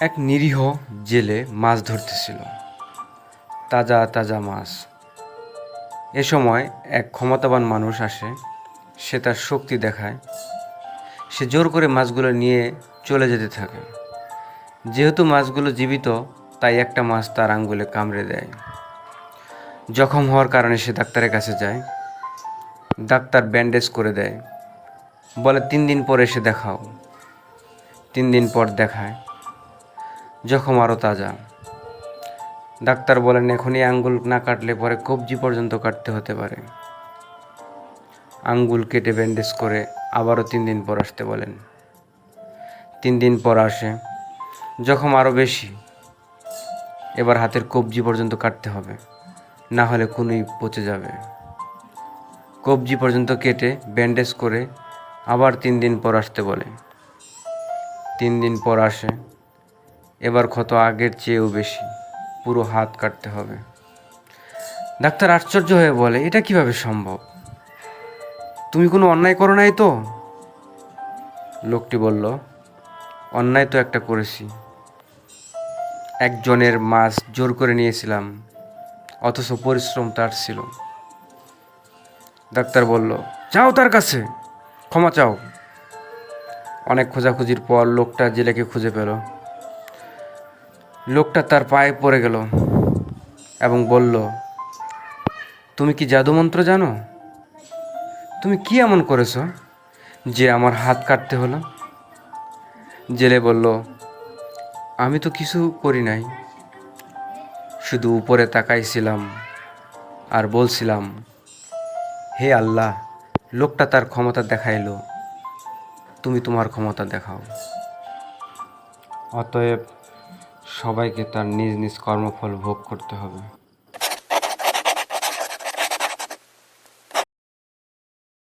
এক নিরীহ জেলে মাছ ধরতেছিল। তাজা তাজা মাছ। এ সময় এক ক্ষমতাবান মানুষ আসে, সে তার শক্তি দেখায়। সে জোর করে মাছগুলো নিয়ে চলে যেতে থাকে। যেহেতু মাছগুলো জীবিত, তাই একটা মাছ তার আঙ্গুলে কামড়ে দেয়। জখম হওয়ার কারণে সে ডাক্তারের কাছে যায়। ডাক্তার ব্যান্ডেজ করে দেয়। বলে, তিন দিন পরে এসে দেখাও। তিন দিন পর দেখায়। জখম আরও তাজা। ডাক্তার বলেন, এখনই আঙ্গুল না কাটলে পরে কবজি পর্যন্ত কাটতে হতে পারে। আঙ্গুল কেটে ব্যান্ডেজ করে আবারও তিন দিন পর আসতে বলেন। তিন দিন পর আসে, জখম আরও বেশি। এবার হাতের কবজি পর্যন্ত কাটতে হবে, না হলে কোনোই পচে যাবে। কবজি পর্যন্ত কেটে ব্যান্ডেজ করে আবার তিন দিন পর আসতে বলে। তিন দিন পর আসে এবার ক্ষত আগের চেয়েও বেশি। পুরো হাত কাটতে হবে। ডাক্তার আশ্চর্য হয়ে বলে, এটা কীভাবে সম্ভব? তুমি কোনো অন্যায় করো নাই তো? লোকটি বলল, অন্যায় তো একটা করেছি। একজনের মাছ জোর করে নিয়েছিলাম, অথচ পরিশ্রম তার ছিল। ডাক্তার বলল, যাও তার কাছে, ক্ষমা চাও। অনেক খোঁজাখুঁজির পর লোকটা জেলেকে খুঁজে পেল। লোকটা তার পায়ে পড়ে গেল এবং বলল, তুমি কি জাদুমন্ত্র জানো? তুমি কি এমন করেছ যে আমার হাত কাটতে হলো? জেলে বলল, আমি তো কিছু করি নাই। শুধু উপরে তাকাইছিলাম আর বলছিলাম, হে আল্লাহ, লোকটা তার ক্ষমতা দেখাইলো। তুমি তোমার ক্ষমতা দেখাও। অতএব সবাইকে তার নিজ নিজ কর্মফল ভোগ করতে হবে।